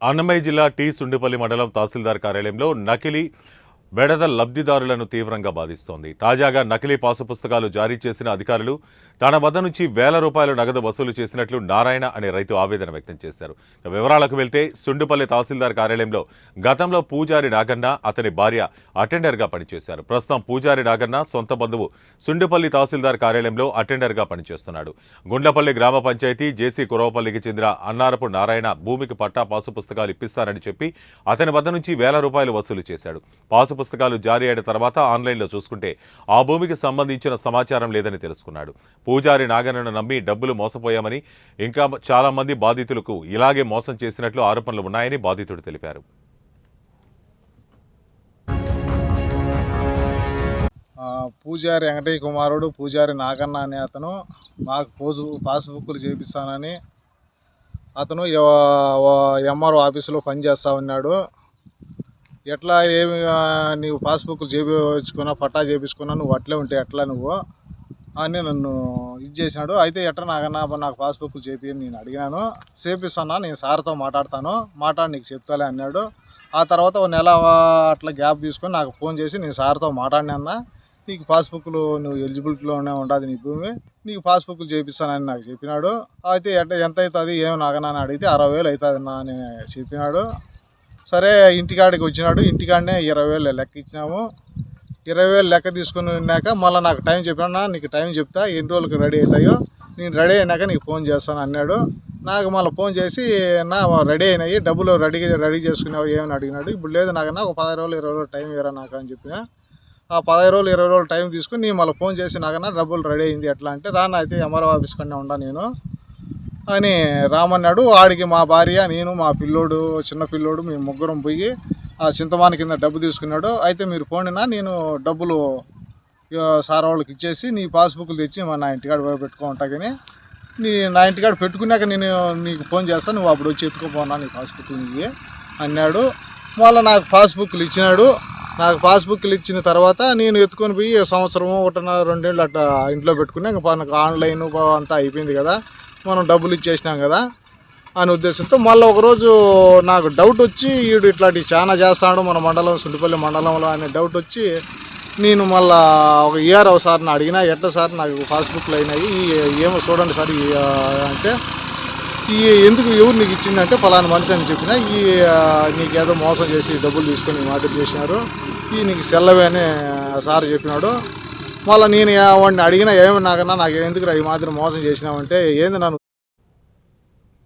అన్నమయ్య జిల్లా టీ సుండిపల్లి మండలం తహసీల్దార్ కార్యాలయంలో నకిలీ బెడద లబ్ధిదారులను తీవ్రంగా బాధిస్తోంది. తాజాగా నకిలీ పాసు పుస్తకాలు జారీ చేసిన అధికారులు తన వద్ద నుంచి వేల రూపాయలు నగదు వసూలు చేసినట్లు నారాయణ అనే రైతు ఆవేదన వ్యక్తం చేశారు. వివరాలకు వెళ్తే సుండుపల్లి తహసీల్దార్ కార్యాలయంలో గతంలో పూజారి నాగన్న అతని భార్య అటెండర్గా పనిచేశారు. ప్రస్తుతం పూజారి నాగన్న సొంత బంధువు సుండుపల్లి తహసీల్దార్ కార్యాలయంలో అటెండర్గా పనిచేస్తున్నాడు. గుండ్లపల్లి గ్రామ పంచాయతీ జేసీ కురవపల్లికి చెందిన అన్నారపు నారాయణ భూమికి పట్టా పాసు పుస్తకాలు ఇప్పిస్తారని చెప్పి అతని వద్ద నుంచి వేల రూపాయలు వసూలు చేశాడు. పాసు పుస్తకాలు జారీ అయిన తర్వాత ఆన్లైన్లో చూసుకుంటే ఆ భూమికి సంబంధించిన సమాచారం లేదని తెలుసుకున్నాడు. పూజారి నాగన్నను నమ్మి డబ్బులు మోసపోయామని ఇంకా చాలా మంది బాధితులకు ఇలాగే మోసం చేసినట్లు ఆరోపణలు ఉన్నాయని బాధితుడు తెలిపారు. పూజారి వెంకటయ్య కుమారుడు పూజారి నాగన్న అనే అతను మాకు పోజు పాస్బుక్లు చేపిస్తానని అతను ఎంఆర్ఓ ఆఫీసులో పనిచేస్తా ఉన్నాడు. ఎట్లా ఏమి నీవు పాస్బుక్ చేపించుకున్నా పట్టా చేపించుకున్నా నువ్వు అట్లే ఉంటే ఎట్లా నువ్వు? అని నన్ను ఇది చేసినాడు. అయితే ఎట్లా నాకన్నా నాకు పాస్బుక్ చేపి నేను అడిగినాను. చేపిస్తున్నా నేను సార్తో మాట్లాడతాను. మాట్లాడి నీకు చెప్తాలే అన్నాడు. ఆ తర్వాత ఒక నెల అట్లా గ్యాప్ తీసుకొని నాకు ఫోన్ చేసి నేను సార్తో మాట్లాడినా నీకు పాస్బుక్లు నువ్వు ఎలిజిబిలిటీలోనే ఉండదు నీ భూమి. నీకు పాస్బుక్ చేపిస్తానని నాకు చెప్పినాడు. అయితే ఎట్లా ఎంత అవుతుంది ఏమి నాకన్నా అడిగితే అరవై వేలు అవుతుంది అన్న అని చెప్పినాడు. సరే ఇంటికాడికి వచ్చినాడు. ఇంటికాడనే ఇరవై వేలు లెక్క ఇచ్చినాము. ఇరవై వేలు లెక్క తీసుకుని ఉన్నాక మళ్ళీ నాకు టైం చెప్పినా నీకు టైం చెప్తా ఎన్ని రోజులకు రెడీ అవుతాయో? నేను రెడీ అయినాక నీకు ఫోన్ చేస్తాను అన్నాడు. నాకు మళ్ళీ ఫోన్ చేసి నా రెడీ అయినాయి డబ్బులు రెడీ రెడీ చేసుకున్నావు ఏమని అడిగినాడు. ఇప్పుడు లేదు నాకన్నా ఒక పదహారు రోజులు ఇరవై రోజులు టైం ఇవ్వరా నాకు అని చెప్పిన. ఆ పదహారు రోజులు ఇరవై రోజులు టైం తీసుకుని నేను మళ్ళీ ఫోన్ చేసి నాకన్నా డబ్బులు రెడీ అయింది ఎట్లా? అంటే రానా అయితే ఎంఆర్ఓ ఆఫీస్ కన్నా ఉండా నేను. అని రామన్నాడు ఆడికి మా భార్య నేను మా పిల్లోడు చిన్న పిల్లోడు మేము ముగ్గురం పోయి ఆ చింతమాన కింద డబ్బు తీసుకున్నాడు. అయితే మీరు పోనినా నేను డబ్బులు సార్ వాళ్ళకి ఇచ్చేసి నీ పాస్బుక్లు తెచ్చి మా నా ఇంటికాడ పోయి పెట్టుకుంటా కానీ నీ నా ఇంటికాడ పెట్టుకున్నాక నేను నీకు ఫోన్ చేస్తాను నువ్వు అప్పుడు వచ్చి ఎత్తుకుపోనా నీ పాస్బుక్లు నీకు అన్నాడు. మళ్ళీ నాకు పాస్బుక్లు ఇచ్చినాడు. నాకు పాస్బుక్లు ఇచ్చిన తర్వాత నేను ఎత్తుకొని పోయి సంవత్సరము ఒకటిన్నర రెండేళ్ళు అట్లా ఇంట్లో పెట్టుకుని ఇంకా మనకు ఆన్లైన్ అంతా అయిపోయింది కదా. మనం డబ్బులు ఇచ్చేసినాం కదా అనే ఉద్దేశంతో మళ్ళీ ఒకరోజు నాకు డౌట్ వచ్చి వీడు ఇట్లాంటివి చాలా చేస్తాడు మన మండలం సుండిపల్లి మండలంలో అనే డౌట్ వచ్చి నేను మళ్ళా ఒక ఈఆర్ఓ సార్ని అడిగినా ఎట్లా సార్ నాకు పాస్బుక్లు అయినాయి ఏమో చూడండి సార్ ఈ, అంటే ఈ ఎందుకు ఎవరు నీకు ఇచ్చిందంటే ఫలానా మనిషి అని చెప్పిన ఈ నీకేదో నీకు ఏదో మోసం చేసి డబ్బులు తీసుకొని మాట చేసినారు ఈ నీకు సెల్లవే అని సార్ చెప్పినాడు. మళ్ళీ నేను వాడిని అడిగినా ఏమి నాకన్నా నాకు ఎందుకు ఈ మాత్రం మోసం చేసినావంటే ఏంది నన్ను